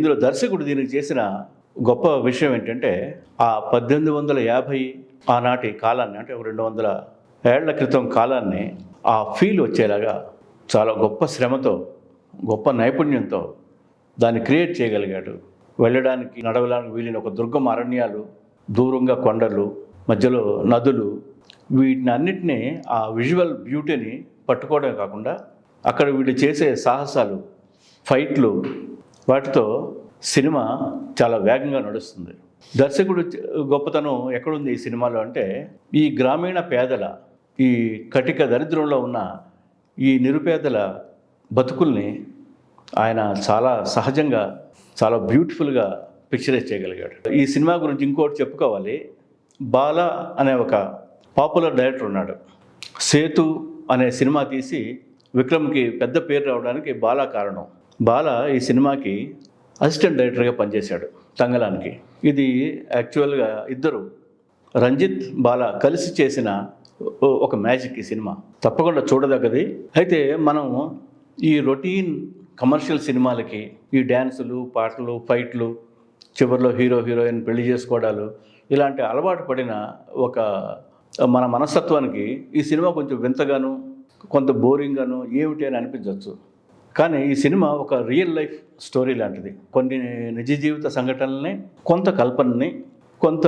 ఇందులో దర్శకుడు దీనికి చేసిన గొప్ప విషయం ఏంటంటే ఆ పద్దెనిమిది వందల యాభై ఆనాటి కాలాన్ని అంటే రెండు వందల ఏళ్ళ క్రితం కాలాన్ని ఆ ఫీల్ వచ్చేలాగా చాలా గొప్ప శ్రమతో గొప్ప నైపుణ్యంతో దాన్ని క్రియేట్ చేయగలిగాడు. వెళ్ళడానికి నడవడానికి వీలిన ఒక దుర్గం అరణ్యాలు దూరంగా కొండలు మధ్యలో నదులు వీటిని అన్నిటినీ ఆ విజువల్ బ్యూటీని పట్టుకోవడమే కాకుండా అక్కడ వీళ్ళు చేసే సాహసాలు ఫైట్లు వాటితో సినిమా చాలా వేగంగా నడుస్తుంది. దర్శకుడు గొప్పతనం ఎక్కడుంది ఈ సినిమాలో అంటే ఈ గ్రామీణ పేదల ఈ కటిక దరిద్రంలో ఉన్న ఈ నిరుపేదల బతుకుల్ని ఆయన చాలా సహజంగా చాలా బ్యూటిఫుల్గా పిక్చరైజ్ చేయగలిగాడు. ఈ సినిమా గురించి ఇంకోటి చెప్పుకోవాలి. బాల అనే ఒక పాపులర్ డైరెక్టర్ ఉన్నాడు. సేతు అనే సినిమా తీసి విక్రమ్కి పెద్ద పేరు రావడానికి బాలా కారణం. బాల ఈ సినిమాకి అసిస్టెంట్ డైరెక్టర్గా పనిచేశాడు తంగలానికి. ఇది యాక్చువల్గా ఇద్దరు రంజిత్ బాల కలిసి చేసిన ఓ- ఒక మ్యాజిక్ ఈ సినిమా. తప్పకుండా చూడదగ్గది. అయితే మనం ఈ రొటీన్ కమర్షియల్ సినిమాలకి ఈ డ్యాన్సులు పాటలు ఫైట్లు చివరిలో హీరో హీరోయిన్ పెళ్ళి చేసుకోవడాలు ఇలాంటి అలవాటు పడిన ఒక మన మనస్తత్వానికి ఈ సినిమా కొంచెం వింతగాను కొంత బోరింగ్గాను ఏమిటి అని అనిపించవచ్చు. కానీ ఈ సినిమా ఒక రియల్ లైఫ్ స్టోరీ లాంటిది. కొన్ని నిజ జీవిత సంఘటనల్ని కొంత కల్పనని కొంత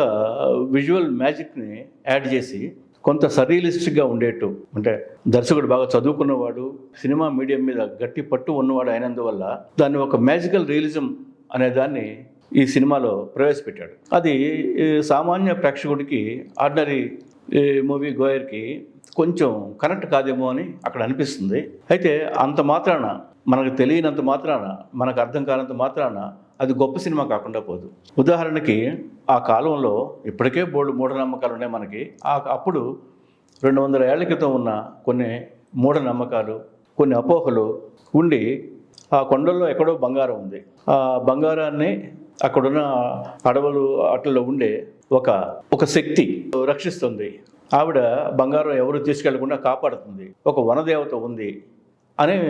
విజువల్ మ్యాజిక్ని యాడ్ చేసి కొంత సరియలిస్టిక్గా ఉండేట్టు. అంటే దర్శకుడు బాగా చదువుకున్నవాడు సినిమా మీడియం మీద గట్టి పట్టు ఉన్నవాడు అయినందువల్ల దాన్ని ఒక మ్యాజికల్ రియలిజం అనే దాన్ని ఈ సినిమాలో ప్రవేశపెట్టాడు. అది సామాన్య ప్రేక్షకుడికి ఆర్డినరీ మూవీ గోయర్కి కొంచెం కనెక్ట్ కాదేమో అని అక్కడ అనిపిస్తుంది. అయితే అంత మాత్రాన మనకు తెలియనంత మాత్రాన మనకు అర్థం కానంత మాత్రాన అది గొప్ప సినిమా కాకుండా పోదు. ఉదాహరణకి ఆ కాలంలో ఇప్పటికే బోర్డు మూఢనమ్మకాలు ఉన్నాయి మనకి. ఆ అప్పుడు రెండు వందల ఏళ్ళ క్రితం ఉన్న కొన్ని మూఢనమ్మకాలు కొన్ని అపోహలు ఉండి ఆ కొండల్లో ఎక్కడో బంగారం ఉంది. ఆ బంగారాన్ని అక్కడున్న అడవులు అట్లలో ఉండే ఒక ఒక శక్తి రక్షిస్తుంది. ఆవిడ బంగారం ఎవరు తీసుకెళ్ళకుండా కాపాడుతుంది. ఒక వనదేవత ఉంది. అని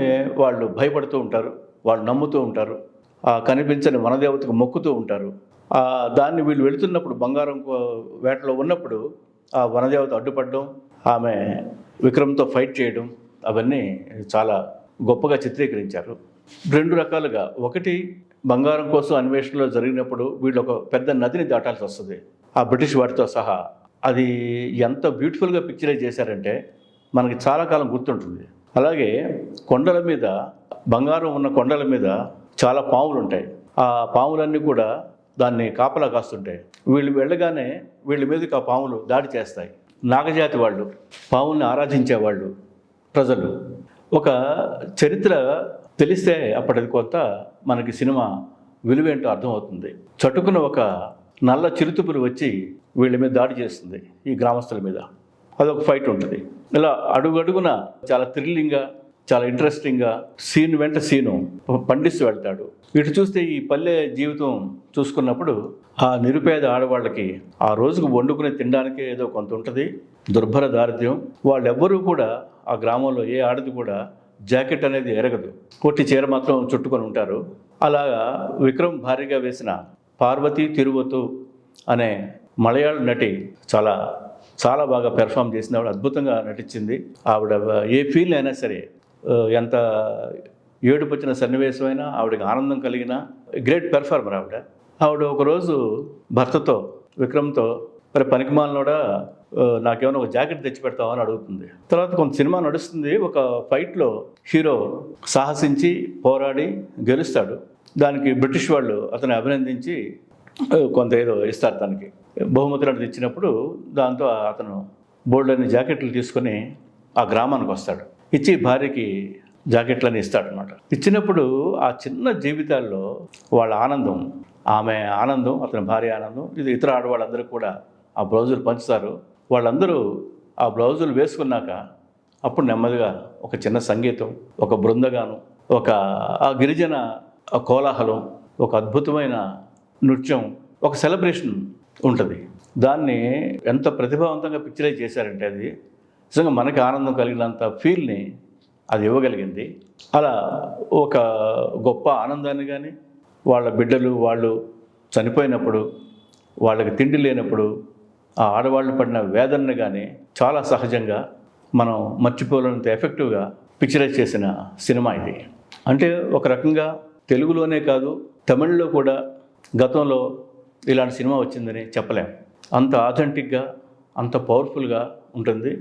వాళ్ళు భయపడుతూ ఉంటారు వాళ్ళు నమ్ముతూ ఉంటారు ఆ కనిపించని వనదేవతకు మొక్కుతూ ఉంటారు. ఆ దాన్ని వీళ్ళు వెళుతున్నప్పుడు బంగారం కో- వేటలో ఉన్నప్పుడు ఆ వనదేవత అడ్డుపడడం ఆమె విక్రమ్తో ఫైట్ చేయడం అవన్నీ చాలా గొప్పగా చిత్రీకరించారు. రెండు రకాలుగా. ఒకటి బంగారం కోసం అన్వేషణలో జరిగినప్పుడు వీళ్ళు ఒక పెద్ద నదిని దాటాల్సి వస్తుంది. ఆ బ్రిటిష్ వాటితో సహా. అది ఎంత బ్యూటిఫుల్గా పిక్చరైజ్ చేశారంటే మనకి చాలా కాలం గుర్తుంటుంది. అలాగే కొండల మీద బంగారం ఉన్న కొండల మీద చాలా పాములు ఉంటాయి ఆ పాములన్నీ కూడా దాన్ని కాపలా కాస్తుంటాయి. వీళ్ళు వెళ్ళగానే వీళ్ళ మీదకి ఆ పాములు దాడి చేస్తాయి. నాగజాతి వాళ్ళు పాముల్ని ఆరాధించేవాళ్ళు ప్రజలు. ఒక చరిత్ర తెలిస్తే అప్పటిది కొంత మనకి సినిమా విలువేంటో అర్థమవుతుంది. చటుకున ఒక నల్ల చిరుతుపులు వచ్చి వీళ్ళ మీద దాడి చేస్తుంది ఈ గ్రామస్తుల మీద. అదొక ఫైట్ ఉంటుంది. ఇలా అడుగడుగున చాలా థ్రిల్లింగ్గా చాలా ఇంట్రెస్టింగ్గా సీన్ వెంట సీను పండిస్తూ వెళ్తాడు. ఇటు చూస్తే ఈ పల్లె జీవితం చూసుకున్నప్పుడు ఆ నిరుపేద ఆడవాళ్ళకి ఆ రోజుకు వండుకుని తినడానికే ఏదో కొంత ఉంటుంది. దుర్భర దారిద్ర్యం. వాళ్ళెవ్వరూ కూడా ఆ గ్రామంలో ఏ ఆడది కూడా జాకెట్ అనేది ఎరగదు. కొట్టి చీర మాత్రం చుట్టుకొని ఉంటారు. అలాగా విక్రమ్ భారీగా వేసిన పార్వతి తిరువతు అనే మలయాళ నటి చాలా చాలా బాగా పెర్ఫామ్ చేసింది ఆవిడ అద్భుతంగా నటించింది. ఆవిడ ఏ ఫీల్ అయినా సరే ఎంత ఏడుపు వచ్చిన సన్నివేశమైనా ఆవిడకి ఆనందం కలిగిన గ్రేట్ పెర్ఫార్మర్ ఆవిడ. ఆవిడ ఒకరోజు భర్తతో విక్రమ్తో మరి పనికిమాలనోడా నాకేమైనా ఒక జాకెట్ తెచ్చి పెడతావా అని అడుగుతుంది. తర్వాత కొంత సినిమా నడుస్తుంది ఒక ఫైట్లో హీరో సాహసించి పోరాడి గెలుస్తాడు. దానికి బ్రిటిష్ వాళ్ళు అతన్ని అభినందించి కొంత ఏదో ఇస్తారు తనకి. బహుమతులను తెచ్చినప్పుడు ఇచ్చినప్పుడు దాంతో అతను బోల్డని జాకెట్లు తీసుకొని ఆ గ్రామానికి వస్తాడు. ఇచ్చి భార్యకి జాకెట్లని ఇస్తాడనమాట ఇచ్చినప్పుడు ఆ చిన్న జీవితాల్లో వాళ్ళ ఆనందం ఆమె ఆనందం అతని భార్య ఆనందం ఇది ఇతర ఆడవాళ్ళందరూ కూడా ఆ బ్లౌజులు పంచుతారు. వాళ్ళందరూ ఆ బ్లౌజులు వేసుకున్నాక అప్పుడు నెమ్మదిగా ఒక చిన్న సంగీతం ఒక బృందగానం ఒక ఆ గిరిజన కోలాహలం ఒక అద్భుతమైన నృత్యం ఒక సెలబ్రేషన్ ఉంటుంది. దాన్ని ఎంత ప్రతిభావంతంగా పిక్చరైజ్ చేశారంటే అది నిజంగా మనకి ఆనందం కలిగినంత ఫీల్ని అది ఇవ్వగలిగింది. అలా ఒక గొప్ప ఆనందాన్ని కానీ వాళ్ళ బిడ్డలు వాళ్ళు చనిపోయినప్పుడు వాళ్ళకి తిండి లేనప్పుడు ఆ ఆడవాళ్ళు పడిన వేదనని కానీ చాలా సహజంగా మనం మర్చిపోలేనంత ఎఫెక్టివ్గా పిక్చరైజ్ చేసిన సినిమా ఇది. అంటే ఒక రకంగా తెలుగులోనే కాదు తమిళ్ళో కూడా గతంలో ఇలాంటి సినిమా వచ్చిందని చెప్పలేం. అంత ఆథెంటిక్గా అంత పవర్ఫుల్గా ఉంటుంది.